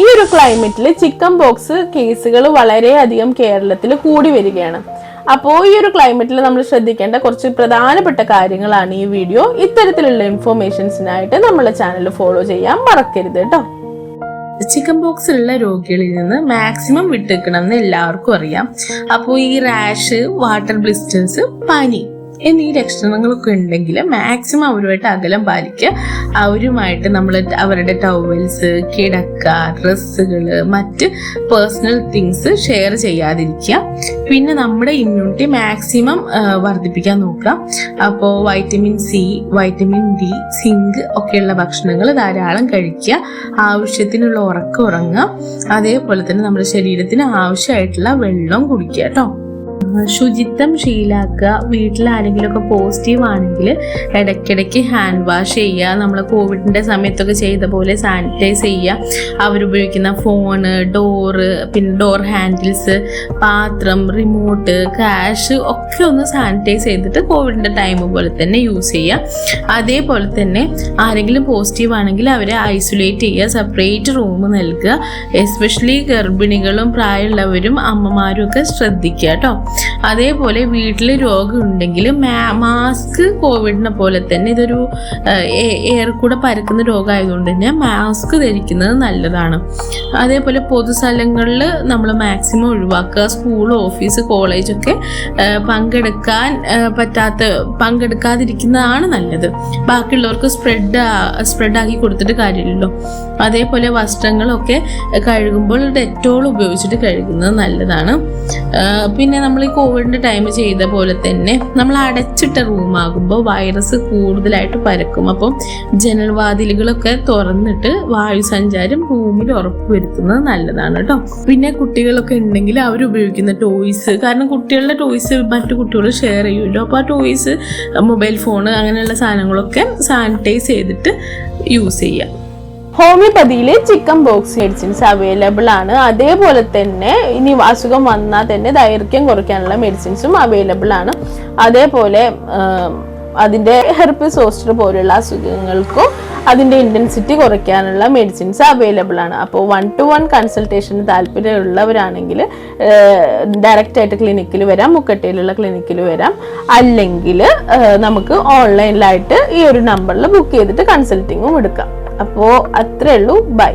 ഈ ഒരു ക്ലൈമറ്റിൽ chicken box കേസുകൾ വളരെയധികം കേരളത്തിൽ കൂടി വരികയാണ്. അപ്പോൾ ഈ ഒരു ക്ലൈമറ്റിൽ നമ്മൾ ശ്രദ്ധിക്കേണ്ട കുറച്ച് പ്രധാനപ്പെട്ട കാര്യങ്ങളാണ് ഈ വീഡിയോ. ഇത്തരത്തിലുള്ള ഇൻഫോർമേഷൻസിനായിട്ട് നമ്മളെ ചാനൽ ഫോളോ ചെയ്യാൻ മറക്കരുത് കേട്ടോ. ചിക്കൻ ബോക്സ് ഉള്ള രോഗികളിൽ നിന്ന് മാക്സിമം വിട്ടേക്കണം എന്ന് എല്ലാവർക്കും അറിയാം. അപ്പോൾ ഈ റാഷ് വാട്ടർ ബ്ലിസ്റ്റേഴ്സ് പനി എന്നീ ലക്ഷണങ്ങളൊക്കെ ഉണ്ടെങ്കിൽ മാക്സിമം അവരുമായിട്ട് അകലം പാലിക്കുക. അവരുമായിട്ട് നമ്മൾ അവരുടെ ടവൽസ് കിടക്ക ഡ്രസ്സുകൾ മറ്റ് പേഴ്സണൽ തിങ്സ് ഷെയർ ചെയ്യാതിരിക്കുക. പിന്നെ നമ്മുടെ ഇമ്മ്യൂണിറ്റി മാക്സിമം വർദ്ധിപ്പിക്കാൻ നോക്കുക. അപ്പോൾ vitamin C vitamin D zinc ഒക്കെയുള്ള ഭക്ഷണങ്ങൾ ധാരാളം കഴിക്കുക. ആവശ്യത്തിനുള്ള ഉറക്കം ഉറങ്ങുക. അതേപോലെ തന്നെ നമ്മുടെ ശരീരത്തിന് ആവശ്യമായിട്ടുള്ള വെള്ളം കുടിക്കുക കേട്ടോ ശുചിത്വം ശീലാക്കുക വീട്ടിൽ ആരെങ്കിലുമൊക്കെ പോസിറ്റീവ് ആണെങ്കിൽ ഇടയ്ക്കിടയ്ക്ക് ഹാൻഡ് വാഷ് ചെയ്യുക നമ്മൾ കോവിഡിന്റെ സമയത്തൊക്കെ ചെയ്ത പോലെ സാനിറ്റൈസ് ചെയ്യുക. അവരുപയോഗിക്കുന്ന ഫോണ് ഡോറ് പിന്നെ ഡോർ ഹാൻഡിൽസ് പാത്രം റിമോട്ട് ക്യാഷ് ഒക്കെ ഒന്ന് സാനിറ്റൈസ് ചെയ്തിട്ട് കോവിഡിന്റെ ടൈം പോലെ തന്നെ യൂസ് ചെയ്യുക. അതേപോലെ തന്നെ ആരെങ്കിലും പോസിറ്റീവ് ആണെങ്കിൽ അവരെ ഐസൊലേറ്റ് ചെയ്യുക സെപ്പറേറ്റ് റൂം നൽകുക. എസ്പെഷ്യലി ഗർഭിണികളും പ്രായമുള്ളവരും അമ്മമാരും ഒക്കെ ശ്രദ്ധിക്കുക കേട്ടോ. അതേപോലെ വീട്ടിൽ രോഗം ഉണ്ടെങ്കിൽ മാസ്ക് കോവിഡിനെ പോലെ തന്നെ ഇതൊരു എയർ കൂടെ പരക്കുന്ന രോഗമായതുകൊണ്ട് തന്നെ മാസ്ക് ധരിക്കുന്നത് നല്ലതാണ്. അതേപോലെ പൊതുസ്ഥലങ്ങളിൽ നമ്മൾ മാക്സിമം ഒഴിവാക്കുക സ്കൂൾ ഓഫീസ് കോളേജൊക്കെ പങ്കെടുക്കാൻ പറ്റാത്ത പങ്കെടുക്കാതിരിക്കുന്നതാണ് നല്ലത്. ബാക്കിയുള്ളവർക്ക് സ്പ്രെഡ് സ്പ്രെഡ് ആക്കി കൊടുത്തിട്ട് കാര്യമില്ലല്ലോ. അതേപോലെ വസ്ത്രങ്ങളൊക്കെ കഴുകുമ്പോൾ ഡെറ്റോൾ ഉപയോഗിച്ചിട്ട് കഴുകുന്നത് നല്ലതാണ്. പിന്നെ നമ്മൾ ഈ കോവിഡിന്റെ ടൈം ചെയ്ത പോലെ തന്നെ നമ്മൾ അടച്ചിട്ട റൂമാകുമ്പോൾ വൈറസ് കൂടുതലായിട്ട് പരക്കും. അപ്പം ജനൽവാതിലുകളൊക്കെ തുറന്നിട്ട് വായു സഞ്ചാരം റൂമിൽ ഉറപ്പുവരുത്തുന്നത് നല്ലതാണ് കേട്ടോ. പിന്നെ കുട്ടികളൊക്കെ ഉണ്ടെങ്കിൽ അവർ ഉപയോഗിക്കുന്ന ടോയ്സ് കാരണം കുട്ടികളുടെ ടോയ്സ് മറ്റു കുട്ടികൾ ഷെയർ ചെയ്യുമല്ലോ അപ്പോൾ ആ ടോയ്സ് മൊബൈൽ ഫോൺ അങ്ങനെയുള്ള സാധനങ്ങളൊക്കെ സാനിറ്റൈസ് ചെയ്തിട്ട് യൂസ് ചെയ്യാം ഹോമിയോപ്പതിയിൽ ചിക്കൻ ബോക്സ് മെഡിസിൻസ് അവൈലബിൾ ആണ്. അതേപോലെ തന്നെ ഇനി അസുഖം വന്നാൽ തന്നെ ദൈർഘ്യം കുറയ്ക്കാനുള്ള മെഡിസിൻസും അവൈലബിൾ ആണ്. അതേപോലെ അതിന്റെ ഹെർപ്പ് സോസ്റ്റർ പോലുള്ള അസുഖങ്ങൾക്കും അതിന്റെ ഇന്റൻസിറ്റി കുറയ്ക്കാനുള്ള മെഡിസിൻസ് അവൈലബിൾ ആണ്. അപ്പോൾ വൺ ടു വൺ കൺസൾട്ടേഷന് താല്പര്യമുള്ളവരാണെങ്കിൽ ഡയറക്റ്റ് ആയിട്ട് ക്ലിനിക്കിൽ വരാം മുക്കട്ടയിലുള്ള ക്ലിനിക്കിൽ വരാം. അല്ലെങ്കിൽ നമുക്ക് ഓൺലൈനിലായിട്ട് ഈ ഒരു നമ്പറിൽ ബുക്ക് ചെയ്തിട്ട് കൺസൾട്ടിങ്ങും എടുക്കാം. അപ്പോൾ അത്രേ ഉള്ളൂ. ബൈ